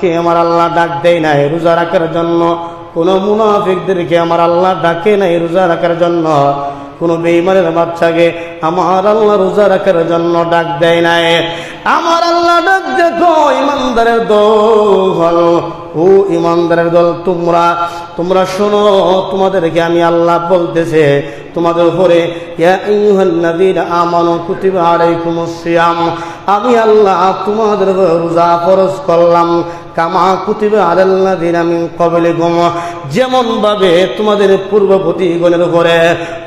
কাফেরকে আমার আল্লাহ ডাক দেয় নাই রোজা রাখার জন্য। কোনো মুনাফিকদেরকে আমার আল্লাহ ডাকে নাই রোজা রাখার জন্য। কোনো বেইমানের বাচ্চাকে আমার আল্লাহ রোজা রাখার জন্য ডাক দেয় নাই। আমার আল্লাহ ডাক দেখো, ইমানদারের দল। ও ইমানদারের দল, তোমরা তোমরা শোনো, তোমাদেরকে আমি আল্লাহ বলতেছে। তোমাদের উপরে আমি আল্লাহ তোমাদের রোজা ফরজ করলাম। কামা কুতিবা আলাল্লাযীনা মিন ক্বাবলিকুম। যেমন ভাবে তোমাদের পূর্ববর্তীগণের উপরে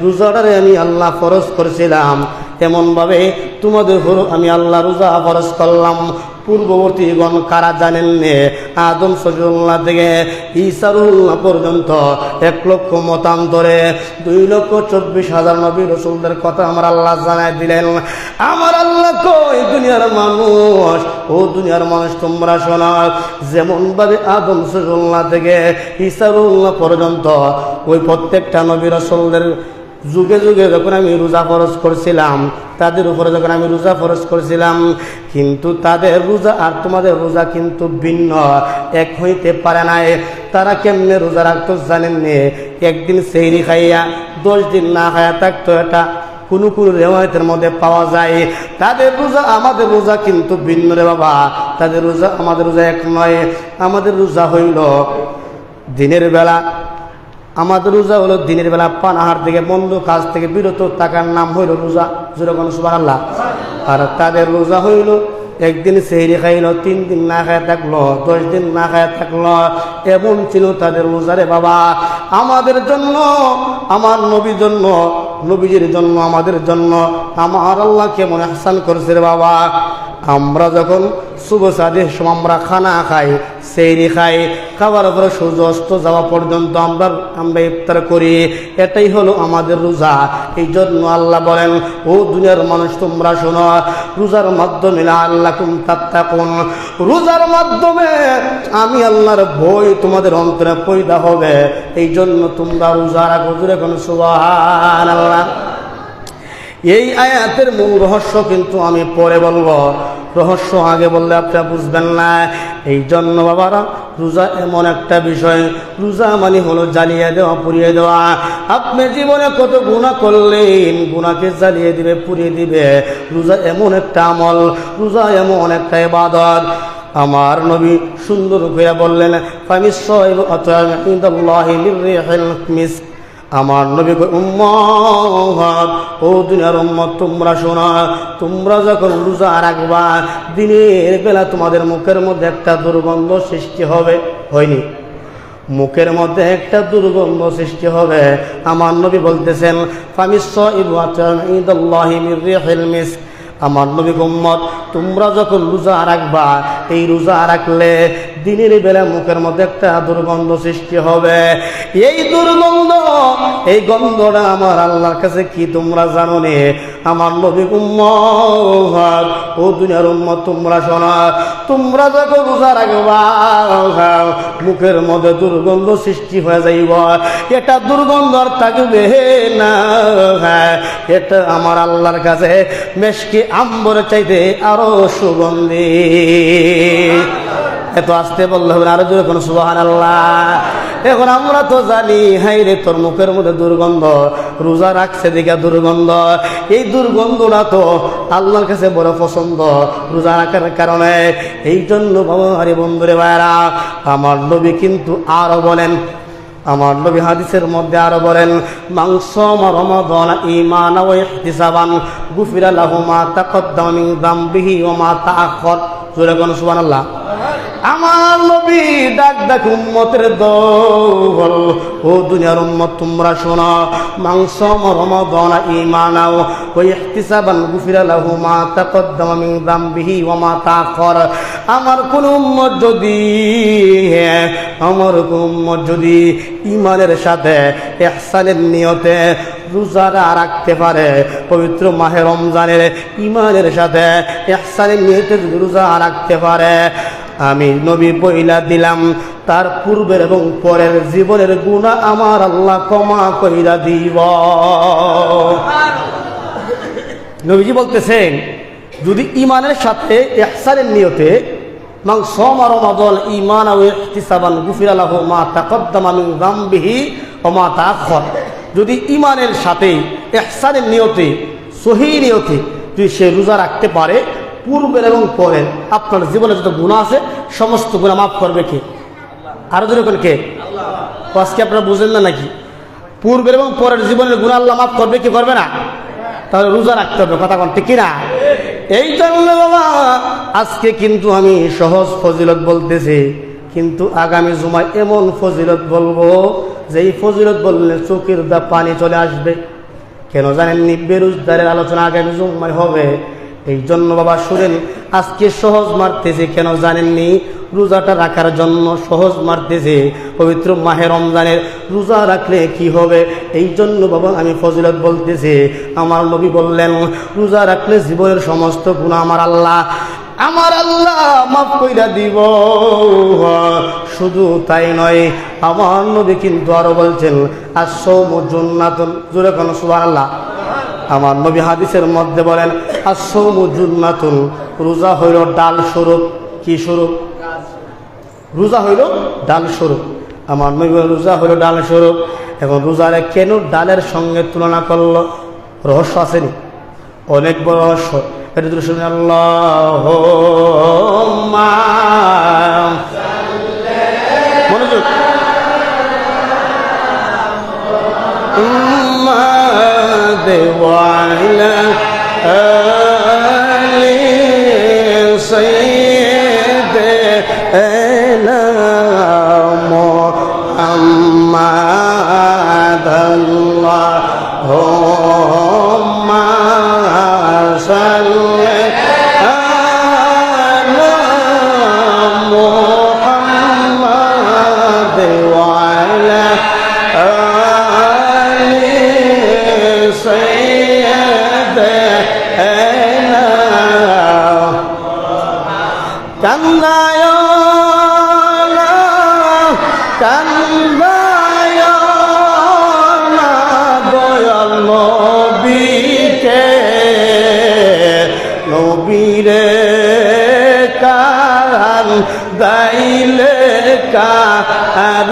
রোজাটারে আমি আল্লাহ ফরজ করেছিলাম তেমন ভাবে তোমাদের উপর আমি আল্লাহ রোজা ফরজ করলাম। পূর্ববর্তীগণ কারা জানেন নে? আদম সজুল্লাহ থেকে ইসারুল্লাহ পর্যন্ত এক লক্ষ মতান্তরে, দুই লক্ষ চব্বিশ হাজার নবী রসুলদের কথা আমার আল্লাহ জানাই দিলেন। আমার আল্লাহ কই দুনিয়ার মানুষ, ও দুনিয়ার মানুষ তোমরা শোনা যেমন ভাবে আদম সজুল্লাহ থেকে ইসারুল্লাহ পর্যন্ত ওই প্রত্যেকটা নবী রসুলদের যুগে যুগে যখন আমি রোজা ফরজ করছিলাম, তাদের উপরে যখন আমি রোজা ফরজ করছিলাম, কিন্তু তাদের রোজা আর তোমাদের রোজা কিন্তু ভিন্ন, এক হইতে পারে নাই। তারা কেমনে রোজা রাখতো জানেননি একদিন সেইরি খাইয়া, দশ দিন না খাইয়া থাকতো এটা। কোনো কোনো রেওয়ায়তের মধ্যে পাওয়া যায়। তাদের রোজা, আমাদের রোজা কিন্তু ভিন্ন রে বাবা। তাদের রোজা, আমাদের রোজা এক নয়। আমাদের রোজা হইল দিনের বেলা। আমাদের রোজা হলো দিনের বেলা পানাহার থেকে বন্ধ, কাজ থেকে বিরত থাকার নাম হইল রোজা। যেরকম সুবাহ আল্লাহ আর তাদের রোজা হইল, একদিন সেহরি খাইল, তিন দিন না খায় থাকল, দশ দিন না খায় থাকল, এমন ছিল তাদের রোজারে বাবা। আমাদের জন্য, আমার নবীর জন্য, নবীজির জন্য, আমাদের জন্য, আমার আল্লাহ কেমন হাসান করছে রে বাবা। আমরা যখন শুভ সাদের আমরা খানা খাই, সেইরি খাই। খাবার পরে সূর্য অস্ত যাওয়া পর্যন্ত আমরা আমরা ইফতার করি। এটাই হলো আমাদের রোজা। এই জন্য আল্লাহ বলেন, ও দুনিয়ার মানুষ, তোমরা শোনো, রোজার মাধ্যমে আল্লাহ কুম তাত্তাকুন। রোজার মাধ্যমে আমি আল্লাহর ভয় তোমাদের অন্তরে পয়দা হবে। এই জন্য তোমরা রোজা রাখো। জুড়ে কোন সুবহান আল্লাহ এই আয়াতের মূল রহস্য কিন্তু আমি পরে বলব। রহস্য আগে বললে আপনারা বুঝবেন না। এই জন্য বাবারা, রোজা এমন একটা বিষয়। রোজা মানে হলো জ্বালিয়ে দেওয়া, পুড়িয়ে দেওয়া। আপনি জীবনে কত গুণা করলেন গুণাকে জ্বালিয়ে দিবে, পুড়িয়ে দিবে। রোজা এমন একটা আমল, রোজা এমন একটা ইবাদত। আমার নবী সুন্দর করে বললেন, ফামিস লিররিহিল মিস্ক। আমার নবী কই, উম্মত ও দুনিয়ার উম্মত তোমরা শোনা তোমরা যখন রোজা রাখবা দিনের বেলা তোমাদের মুখের মধ্যে একটা দুর্গন্ধ সৃষ্টি হবে হয়নি। মুখের মধ্যে একটা দুর্গন্ধ সৃষ্টি হবে। আমার নবী বলতেছেন আমার নবী গোম্মত তোমরা যখন রোজা রাখবা এই রোজা রাখলে দিনের বেলা মুখের মধ্যে একটা দুর্গন্ধ সৃষ্টি হবে। এই দুর্গন্ধ, এই গন্ধটা আমার আল্লাহর কাছে কি তোমরা জানো নে? আমার নবী উম্মত, ও দুনিয়ার উম্মত, তোমরা শোনা। তোমরা যখন রোজা রাখবা মুখের মধ্যে দুর্গন্ধ সৃষ্টি হয়ে যাইব। এটা দুর্গন্ধ আর থাকবে না। এটা আমার আল্লাহর কাছে মেশকি আম্বর চাইতে আরও সুগন্ধি। এত আসতে বললে হবে আরও জোরে কোনো সুবাহান আল্লাহ এখন আমরা তো জানি হাই রে, তোর মুখের মধ্যে দুর্গন্ধ, রোজা রাখছে দিকে দুর্গন্ধ। এই দুর্গন্ধটা তো আল্লাহর কাছে বড় পছন্দ, রোজা রাখার কারণে। এই জন্য বাবা বন্ধুরে ভাইরা আমার নবী কিন্তু আরও বলেন, আমার নবী হাদিসের মধ্যে আরও বলেন মাংস রমাদান ঈমান ওয়া ইহতিসাবান, গুফিরা লাহু মা তাকদ্দামা মিন যামবিহি ওয়া মা তাআখার জোরে কোন সুবহানাল্লাহ। আমার নবী ডাক ডাক উম্মতের দল ও দুনিয়ার উম্মত, তোমরা শোনো, মাংস রমাদান ঈমানাও ওয়া ইহতিসাবান গুফিরা লাহু মা তাকদ্দামা মিন যামবিহি ওয়া মা তাআখার। আমার কোন উম্মত যদি আমার কোন উম্মত যদি ইমানের সাথে ইহসানের নিয়তে রোজারা রাখতে পারে, পবিত্র মাহে রমজানের ইমানের সাথে ইহসানের নিয়তে রোজা রাখতে পারে আমি নবী বইলা দিলাম। তার পূর্বের এবং পরের জীবনের গুণা আমার আল্লাহ ক্ষমা কইরা দিব। নবীজি বলতেছেন, যদি ইমানের সাথে ইহসানের নিয়তে মান মিন তাআখখার। যদি ঈমানের সাথে নিয়তে সহি নিয়তে যদি সে রোজা রাখতে পারে পূর্বের এবং পরের। আপনার জীবনে যত গুণা আছে, সমস্ত গুণা মাফ করবে কে? আরও জোরে কোন কে? আজকে আপনারা বুঝেন না নাকি? পূর্বের এবং পরের জীবনের গুণা আল্লাহ মাফ করবে কি করবে না? তাহলে রোজা রাখতে হবে, কথা কোন, ঠিক কিনা এই জন্য বাবা, আজকে কিন্তু আমি সহজ ফজিলত বলতেছি, কিন্তু আগামী জুমায় এমন ফজিলত বলব যে এই ফজিলত বললে চোখের দা পানি চলে আসবে। কেন জানেন জানেননি? বেরোজগারের আলোচনা আগামী জুম্মায় হবে। এই জন্য বাবা শুনেন আজকে সহজ মারতেছে, কেন জানেননি? রোজাটা রাখার জন্য সহজ মারতেছে। পবিত্র মাহে রমজানের রোজা রাখলে কি হবে? এই জন্য বাবা আমি ফজিলত বলতেছি, আমার নবী বললেন, রোজা রাখলে জীবনের সমস্ত গুণ আমার আল্লাহ আমার আল্লাহ মাফ কইরা দিব। শুধু তাই নয়, আমার নবী কিন্তু আরও বলছেন আর সৌমুজুন্নাতুন জোরে কোন সুবাহ আল্লাহ আমার নবী হাদিসের মধ্যে বলেন আর সৌমুজুন্নাতুন রোজা হইল ডাল স্বরূপ। কি স্বরূপ? রোজা হইল ডাল স্বরূপ। আমার নবী রোজা হইল ডাল স্বরূপ। এখন রোজারে কেন ডালের সঙ্গে তুলনা করল? রহস্য আসেনি। অনেক বড় রহস্য। এটা শুনে আল্লাহ মনোযোগ। الأرض وعلى آل سيدنا محمد الله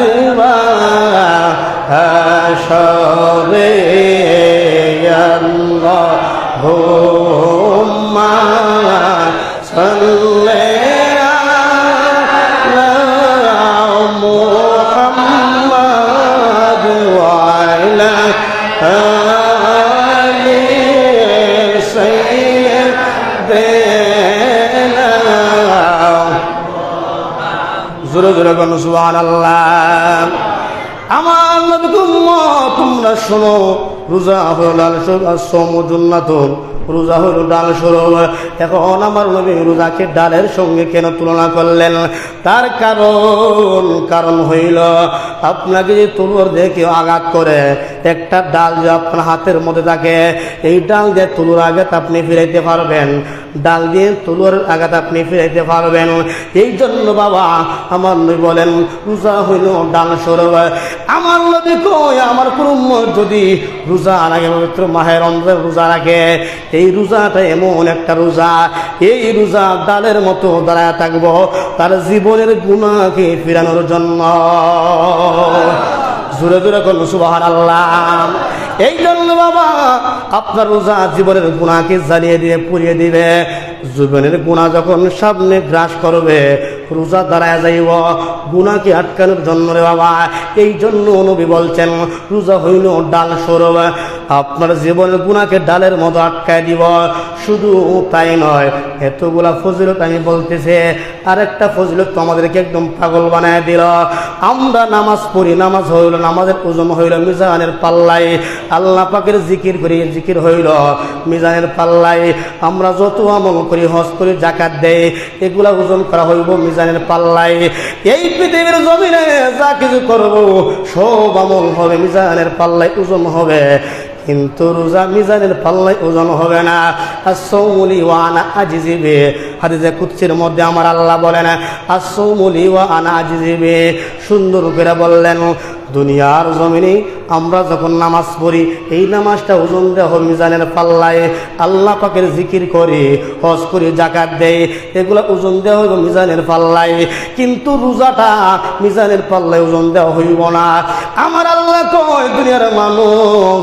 কারবা হাসরে আল্লাহ জোরে জোরে বলো সুবহান আল্লাহ আমার তোমরা শোনো, রোজা হলো লাল সমুদ্রনাথন রোজা হলো ডাল সরব। এখন আমার নবী রোজাকে ডালের সঙ্গে কেন তুলনা করলেন? তার কারণ কারণ হইল, আপনাকে যে তলুয়ার দিয়ে কেউ আঘাত করে, একটা ডাল যে আপনার হাতের মধ্যে থাকে, এই ডাল দিয়ে তুলুর আঘাত আপনি ফিরাইতে পারবেন। ডাল দিয়ে তুলোর আঘাত আপনি ফিরাইতে পারবেন। এই জন্য বাবা আমার নবী বলেন, রোজা হইল ডাল সরব আমার নবী কই আমার উম্মত যদি রোজা রাখে, পবিত্র মাহের রমজান রোজা রাখে, এই রোজাটা এমন একটা রোজা। এই রোজা ডালের মতো দাঁড়ায় থাকব তার জীবনের গুণাকে ফিরানোর জন্য। জোরে জোরে করল সুবাহান আল্লাহ এই জন্য বাবা, আপনার রোজা জীবনের গুণাকে জ্বালিয়ে দিয়ে পুড়িয়ে দিবে। জীবনের গুণা যখন সামনে গ্রাস করবে রোজা দাঁড়ায় যাইব গুণাকে আটকানোর জন্য রে বাবা। এই জন্য নবী বলছেন, রোজা হইল ডাল সরব আপনার জীবনের গুণাকে ডালের মতো আটকায় দিব। শুধু তাই নয়, এতগুলা ফজিলত আমি বলতেছে, আরেকটা ফজিলত তো আমাদেরকে একদম পাগল বানায় দিল। আমরা নামাজ পড়ি, নামাজ হইল, নামাজের ওজন হইল মিজানের পাল্লাই আল্লাহ পাকের জিকির করি জিকির হইল মিজানের পাল্লাই আমরা যত আমল করি, হজ করি জাকাত দেয় এগুলা ওজন করা হইব মিজানের পাল্লাই এই পৃথিবীর জমিনে যা কিছু করব, সব আমল হবে মিজানের পাল্লায় ওজন হবে। কিন্তু রোজা মিজানের পাল্লায় ওজন হবে না। আর সৌমলি ওয়ানা আজিজিবে। হাদিসে কুচ্ছির মধ্যে আমার আল্লাহ বলেন আসৌমুলি ওয়া আনা আজিজিবে। সুন্দর করে বললেন দুনিয়ার জমিনে আমরা যখন নামাজ পড়ি, এই নামাজটা ওজন দেহ মিজানের পাল্লায় আল্লাহ পাকের জিকির করে, হজ করে জাকাত দেয়। এগুলো ওজন হইব মিজানের পাল্লায়। কিন্তু রোজাটা মিজানের পাল্লায় ওজন দেওয়া হইব না। আমার আল্লাহ কয়, দুনিয়ার মানুষ,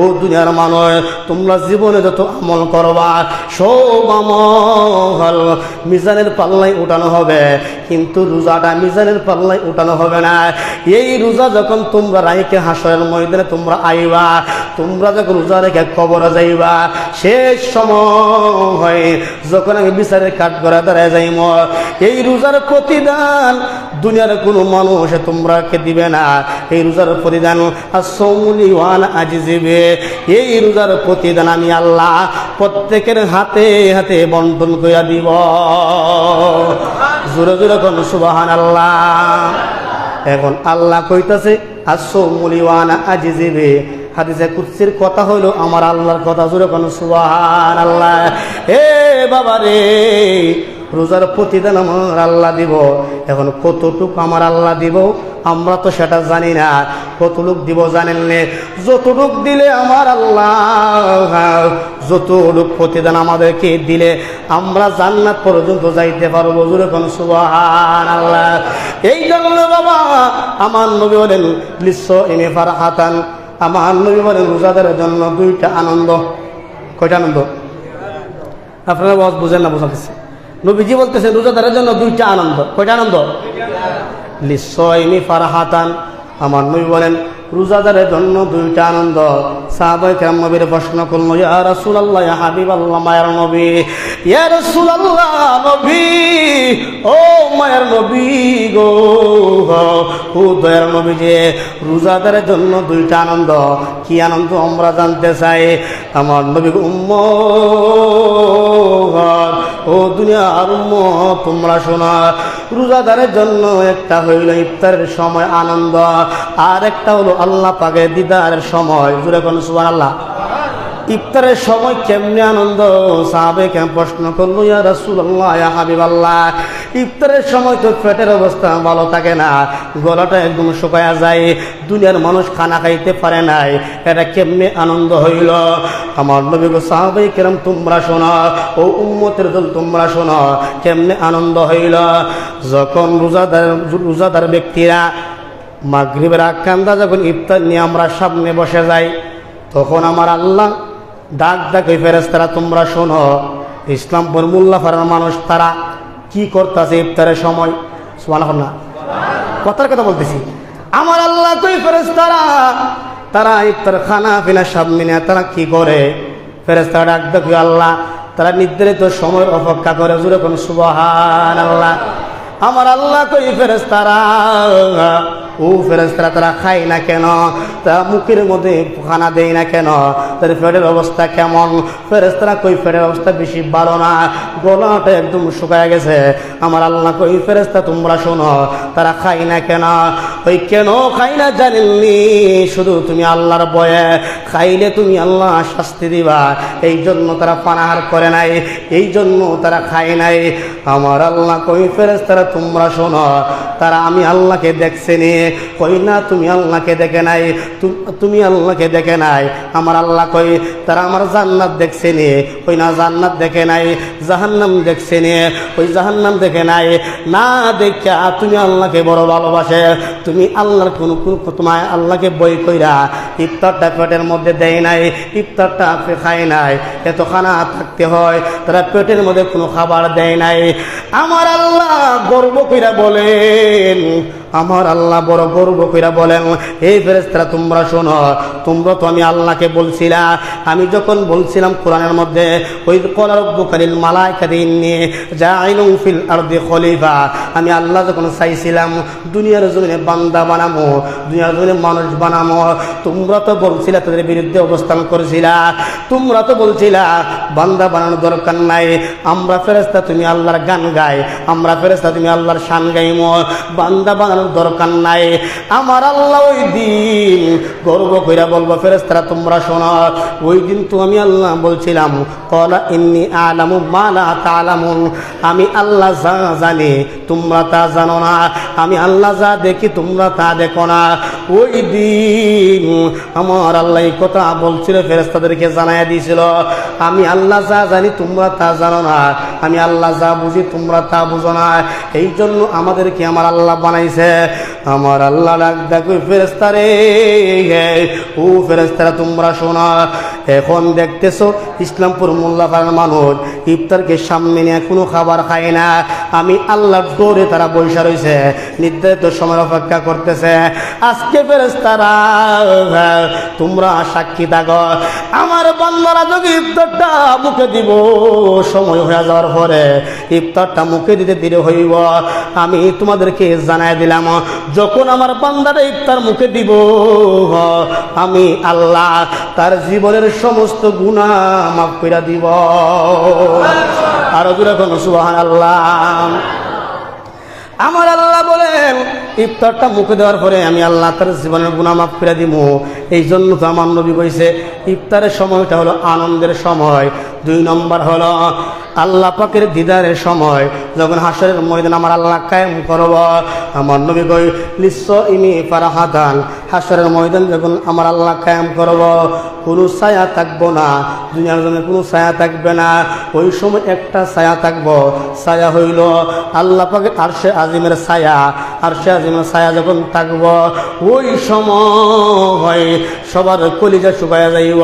ও দুনিয়ার মানুষ, তোমরা জীবনে যত আমল করবা, সব আমল মিজানের পাল্লায় উঠানো হবে। কিন্তু রোজাটা মিজানের পাল্লায় উঠানো হবে না। এই রোজা যখন তোমরা রাইকে হাসরের ময়দানে তোমরা আইবা, তোমরা যখন রোজা রেখে কবরে যাইবা, শেষ সময় যখন আমি বিচারের কাঠ করে দাঁড়ায় যাইম এই রোজার প্রতিদান দুনিয়ার কোনো মানুষ তোমরাকে দিবে না। এই রোজার প্রতিদান আসৌমুলি ওয়ান আজিজিবে। এই রোজার প্রতিদান আমি আল্লাহ প্রত্যেকের হাতে হাতে বন্টন কইরা দিব। জোরে জোরে কোন সুবাহান আল্লাহ এখন আল্লাহ কইতাছে হাদিসে কুৎসির কথা হইল, আমার আল্লাহর কথা জোরে কোন সুবাহান আল্লাহ হে বাবা রে, রোজার প্রতিদান আমার আল্লাহ দিব। এখন কতটুকু আমার আল্লাহ দিব, আমরা তো সেটা জানি না। কতটুক দিব জানেন যতটুক দিলে আমার আল্লাহ যতটুক প্রতিদান আমাদেরকে দিলে আমরা জান্নাত পর্যন্ত যাইতে পারব। জোরে কোন সুবাহান আল্লাহ এই জন্য বাবা, আমার নবী বলেন লিস্য ফার হাতান আমার নবী বলেন, রোজাদারের জন্য দুইটা আনন্দ। কয়টা আনন্দ? আপনারা বস বুঝেন না বোঝাতেছে নবীজি বলতেছে রোজাদারের জন্য দুইটা আনন্দ। কয়টা আনন্দ? লিসয়মি ফারহাতান। আমার নবী বলেন রোজাদারের জন্য দুইটা আনন্দ। সাহাবাই কেরাম নবীর প্রশ্ন করল, ইয়া রাসূলুল্লাহ, ইয়া হাবিবাল্লাহ, মায়ের নবী। ইয়া রাসূলুল্লাহ, নবী। ও মায়ের নবী গো ও দয়ার নবী যে রোজাদারের জন্য দুইটা আনন্দ। কি আনন্দ আমরা জানতে চাই? আমার নবী উম্ম ও দুনিয়ার উম্মত, তোমরা শোনা। রোজাদারের জন্য একটা হইল ইফতারের সময় আনন্দ, আর একটা হলো আল্লাহ পাকে দিদারের সময়। জুড়ে কোন সুবান আল্লাহ ইফতারের সময় কেমনে আনন্দ? সাহাবে কেন প্রশ্ন করল হাবিবাল্লাহ, ইফতারের সময় তো পেটের অবস্থা ভালো থাকে না। গলাটা একদম শুকায়া যায়। দুনিয়ার মানুষ খানা খাইতে পারে নাই। এটা কেমনে আনন্দ হইল? আমার নবী গো, সাহাবে কেরম, তোমরা শোনো। ও উম্মতের দল, তোমরা শোনো। কেমনে আনন্দ হইল? যখন রোজাদার রোজাদার ব্যক্তিরা মাগরিবের আকান্দা যখন ইফতার নিয়ে আমরা সামনে বসে যাই, তখন আমার আল্লাহ ডাক ডাক ওই ফেরেস্তারা তোমরা শোনো ইসলামপুর ফারার মানুষ তারা কি করতেছে ইফতারের সময়? সুবহানাল্লাহ। না কথার কথা বলতেছি। আমার আল্লাহ কই ফেরেস্তারা তারা ইফতার খানা পিনা সব মিনে তারা কি করে? ফেরেস্তারা ডাক ডাক আল্লাহ, তারা নির্ধারিত সময় অপেক্ষা করে জুড়ে কোন সুবহান আল্লাহ আমার আল্লাহ কই ফেরেস্তারা ও ফেরেস্তারা তারা খায় না কেন? তারা মুখের মধ্যে খানা দেয় না কেন? তার পেটের অবস্থা কেমন? ফেরেস্তারা কই পেটের অবস্থা বেশি ভালো না? গলাটা একদম শুকায় গেছে। আমার আল্লাহ কই ফেরেস্তা তোমরা শোনো, তারা খায় না কেন? ওই কেন খাই না জানেননি শুধু তুমি আল্লাহর বয়ে খাইলে তুমি আল্লাহ শাস্তি দিবা। এই জন্য তারা পানাহার করে নাই এই জন্য তারা খায় নাই। আমার আল্লাহ কই ফেরেস্তারা তোমরা শোনো। তারা আমি আল্লাহকে দেখছে নি। কই না, তুমি আল্লাহকে দেখে নাই? তুমি আল্লাহকে দেখে নাই? আমার আল্লাহ কই? তারা আমার জান্নাত দেখছে নি। ওই না, জান্নাত দেখে নাই? জাহান্নাম দেখছে নি। ওই জাহান্নাম দেখে নাই? না দেখা তুমি আল্লাহকে বড় ভালোবাসে। তুমি আল্লাহর কোন তোমায় আল্লাহকে বই কইরা ইফতারটা পেটের মধ্যে দেয় নাই, ইফতারটা খায় নাই। এত খানা থাকতে হয়, তারা পেটের মধ্যে কোনো খাবার দেয় নাই। আমার আল্লাহ গর্ব কইরা বলেন আমার আল্লাহ বড় গর্ব কইরা বলেন এই ফেরেস্তারা তোমরা শোনো, তোমরা তো আমি আল্লাহকে বলছিলা। আমি যখন বলছিলাম কোরআনের মধ্যে ওই কলারব্বকারীর মালাইকা দিন নিয়ে যা আইলুম ফিল আরদি খলিফা আমি আল্লাহ যখন চাইছিলাম, দুনিয়ার জমিনে বান্দা বানামো, দুনিয়ার জমিনে মানুষ বানামো, তোমরা তো বলছিলা তাদের বিরুদ্ধে অবস্থান করেছিলা, তোমরা তো বলছিলা বান্দা বানানোর দরকার নাই, আমরা ফেরেস্তা তুমি আল্লাহর গান গাই, আমরা ফেরেস্তা তুমি আল্লাহর শান গাইমো, বান্দা বানানোর আমার দরকার নাই। আমার আল্লাহ ওই দিন গর্ব কইরা বলব ফেরেস্তারা তোমরা শোনো। ওই দিন তো আমি আল্লাহ বলছিলাম, কলা ইন্নি আলামু মালা তালামুন। আমি আল্লাহ যা জানি, তোমরা তা জানো না। আমি আল্লাহ যা দেখি, তোমরা তা দেখো না। ওই দিন আমার আল্লাহ কথা বলছিল ফেরেস্তাদেরকে জানাই দিয়েছিল। আমি আল্লাহ যা জানি তোমরা তা জানো না। আমি আল্লাহ যা বুঝি তোমরা তা বুঝো না। এই জন্য আমাদেরকে আমার আল্লাহ বানাইছে। আমার আল্লাহ ডাক দেখো ফেরেস্তারে ও ফেরেস্তারা তোমরা শোনা। এখন দেখতেছো ইসলামপুর মোল্লা পাড়ার মানুষ ইফতারকে সামনে নিয়ে কোনো খাবার খায় না। আমি আল্লাহর ডোরে তারা বৈশা রয়েছে, নির্ধারিত সময় অপেক্ষা করতেছে। আজকে ফেরেস্তারা তোমরা সাক্ষী থাকো। আমার বান্দারা যদি ইফতারটা মুখে দিব, সময় হয়ে যাওয়ার পরে ইফতারটা মুখে দিতে দেরি হইব। আমি তোমাদেরকে জানাই দিলাম, যখন আমার বান্দারা ইফতার মুখে দিব, আমি আল্লাহ তার জীবনের সমস্ত গুণা মাফ করে দিব। আরও দূরে কোনো সুবাহান আল্লাহ আমার আল্লাহ বলেন, ইফতারটা মুখে দেওয়ার পরে আমি আল্লাহ তার জীবনের গুণা মাফ করে দিব। এই জন্য তো আমার নবী কইছে, ইফতারের সময়টা হলো আনন্দের সময়। দুই নম্বর হলো আল্লাহ পাকের দিদারের সময় যখন হাসরের ময়দান আমার আল্লাহ কায়েম করব, আমার নবী কই লিস্স ইমি ফারাহাতান হাসরের ময়দান যখন আমার আল্লাহ কায়েম করব, কোনো ছায়া থাকব না, দুনিয়ার জন্য কোনো ছায়া থাকবে না। ওই সময় একটা ছায়া থাকব, ছায়া হইল আল্লাহ পাকে আরশে আজিমের ছায়া। আরশে আজিমের ছায়া যখন থাকব, ওই সময় সবার কলিজা শুকায়া যাইব,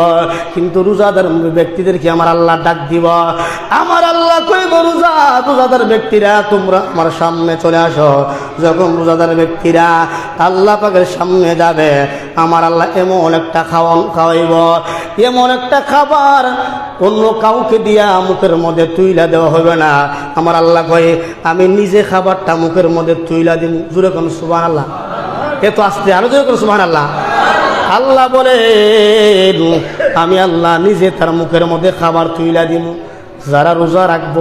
কিন্তু রোজাদার ব্যক্তিদেরকে আমার আল্লাহ ডাক দিব? আমার আল্লাহ কইব রোজা? রোজাদার ব্যক্তিরা, তোমরা আমার সামনে চলে আসো। যখন রোজাদার ব্যক্তিরা আল্লাহ পাকের সামনে যাবে, আমার আল্লাহ এমন একটা খাওয়ান খাওয়াইব। এমন একটা খাবার অন্য কাউকে দিয়া মুখের মধ্যে তুইলা দেওয়া হবে না। আমার আল্লাহ কয়ে আমি নিজে খাবারটা মুখের মধ্যে তুইলা দিন জুড়ে কোন সুবাহ আল্লাহ এ তো আসতে আরও জোরে কোন সুবাহ আল্লাহ আল্লাহ বলে আমি আল্লাহ নিজে তার মুখের মধ্যে খাবার তুইলা দিব যারা রোজা রাখব